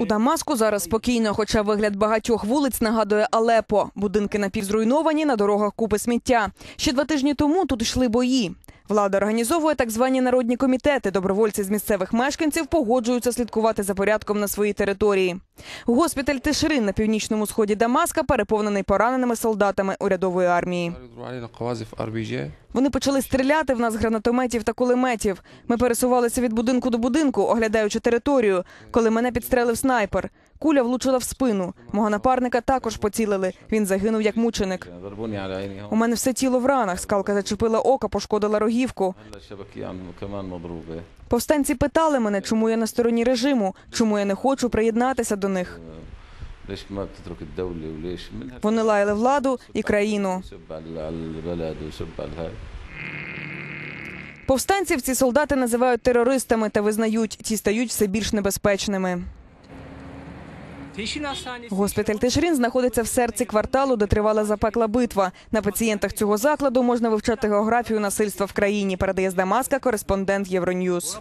У Дамаску зараз спокійно, хоча вигляд багатьох вулиць нагадує Алепо. Будинки напівзруйновані, на дорогах купи сміття. Ще два тижні тому тут йшли бої. Влада організовує так звані народні комітети. Добровольці з місцевих мешканців погоджуються слідкувати за порядком на своїй території. Госпіталь Тишрин на північному сході Дамаска переповнений пораненими солдатами урядової армії. Вони почали стріляти в нас гранатометів та кулеметів. Ми пересувалися від будинку до будинку, оглядаючи територію, коли мене підстрелив снайпер. Куля влучила в спину. Мого напарника також поцілили. Він загинув як мученик. У мене все тіло в ранах. Скалка зачепила ока, пошкодила рогівку. Повстанці питали мене, чому я на стороні режиму, чому я не хочу приєднатися до них. Вони лаяли владу і країну. Повстанців ці солдати називають терористами та визнають, ті стають все більш небезпечними. Госпіталь Тишрін знаходиться в серці кварталу, де тривала запекла битва. На пацієнтах цього закладу можна вивчати географію насильства в країні. Передає з Дамаска кореспондент Євроньюз.